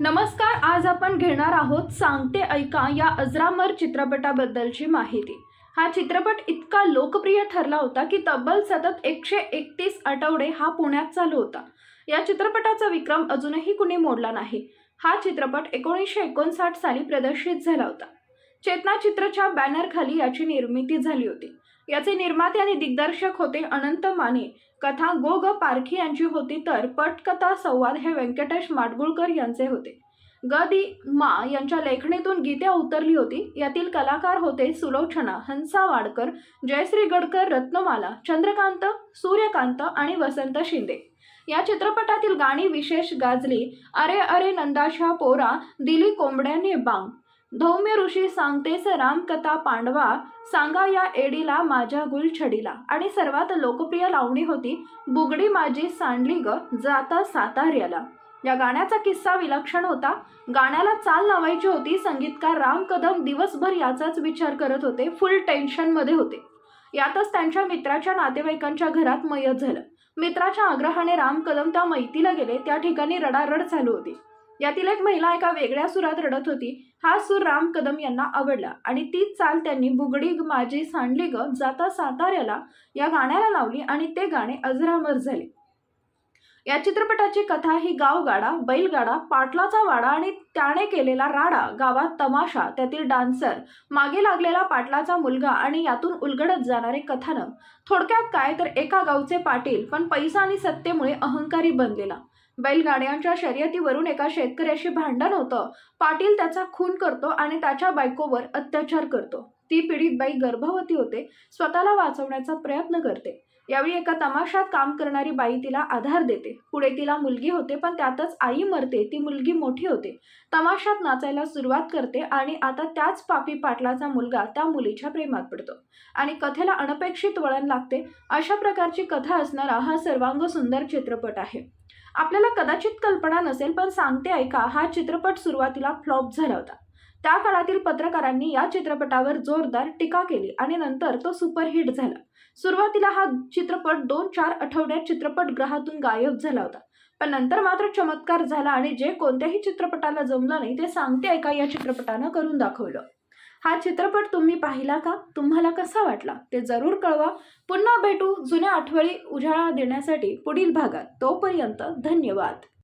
नमस्कार आज आपण घेणार आहोत सांगते ऐका या अजरामर चित्रपटाबद्दलची माहिती. हा चित्रपट इतका लोकप्रिय ठरला होता की तब्बल सतत एकशे एकतीस आठवडे हा पुण्यात चालू होता. या चित्रपटाचा विक्रम अजूनही कुणी मोडला नाही. हा चित्रपट एकोणीसशे एकोणसाठ साली प्रदर्शित झाला होता. चेतना चित्रच्या बॅनरखाली याची निर्मिती झाली होती. याचे निर्माते आणि दिग्दर्शक होते अनंत माने. कथा गो ग पारखी यांची होती तर पटकथा संवाद हे व्यंकटेश माडगुळकर यांचे होते. ग दि मा यांच्या लेखणीतून गीते उतरली होती. यातील कलाकार होते सुलोचना हंसा वाडकर जयश्री गडकर रत्नमाला चंद्रकांत सूर्यकांत आणि वसंत शिंदे. या चित्रपटातील गाणी विशेष गाजली. अरे अरे नंदाशा पोरा दिली कोंबड्याने बांग. धौम्य ऋषी सांगतेस रामकथा पांडवा सांगा या एडीला माझ्या गुलछडीला. आणि सर्वात लोकप्रिय लावणी होती बुगडी माझी सांडली ग जाता सातार्याला या गाण्याचा किस्सा विलक्षण होता. गाण्याला चाल लावायची होती संगीतकार राम कदम दिवसभर याचाच विचार करत होते फुल टेन्शनमध्ये होते. यातच त्यांच्या मित्राच्या नातेवाईकांच्या घरात मयत झालं. मित्राच्या आग्रहाने राम कदम त्या मैतीला गेले त्या ठिकाणी रडारड चालू होती. यातील एक महिला एका वेगळ्या सुरात रडत होती. हा सूर राम कदम यांना आवडला आणि तीच चाल त्यांनी बुगडी माझी सांडली ग जाता साताऱ्याला या गाण्याला लावली आणि ते गाणे अजरामर झाले. या चित्रपटाची कथा ही गावगाडा बैलगाडा पाटलाचा वाडा आणि त्याने केलेला राडा गावात तमाशा त्यातील डान्सर मागे लागलेला पाटलाचा मुलगा आणि यातून उलगडत जाणारे कथानक. थोडक्यात काय तर एका गावचे पाटील पण पैसा आणि सत्तेमुळे अहंकारी बनलेला. बैलगाड्यांच्या शर्यतीवरून एका शेतकऱ्याशी भांडण होतं. पाटील त्याचा खून करतो आणि त्याच्या बायकोवर अत्याचार करतो. ती पीडित बाई गर्भवती होते स्वतःला वाचवण्याचा प्रयत्न करते. यावेळी एका तमाशात काम करणारी बाई तिला आधार देते. पुढे तिला मुलगी होते पण त्यातच आई मरते. ती मुलगी मोठी होते. तमाशात नाचायला सुरुवात करते आणि आता त्याच पापी पाटलाचा मुलगा त्या मुलीच्या प्रेमात पडतो. आणि कथेला अनपेक्षित वळण लागते. अशा प्रकारची कथा असणारा हा सर्वांग सुंदर चित्रपट आहे. आपल्याला कदाचित कल्पना नसेल पण सांगते ऐका हा चित्रपट सुरुवातीला फ्लॉप झाला होता. त्या काळातील पत्रकारांनी या चित्रपटावर जोरदार टीका केली आणि नंतर तो सुपरहिट झाला. सुरुवातीला हा चित्रपट दोन चार आठवड्यात चित्रपटगृहातून गायब झाला होता. पण नंतर मात्र चमत्कार झाला आणि जे कोणत्याही चित्रपटाला जमलं नाही ते सांगते ऐका या चित्रपटानं करून दाखवलं. हा चित्रपट तुम्ही पाहिला का? तुम्हाला कसा वाटला? ते जरूर कळवा. पुन्हा भेटू जुन्या आठवळी उजाळा देण्यासाठी पुढील भागात. तोपर्यंत धन्यवाद.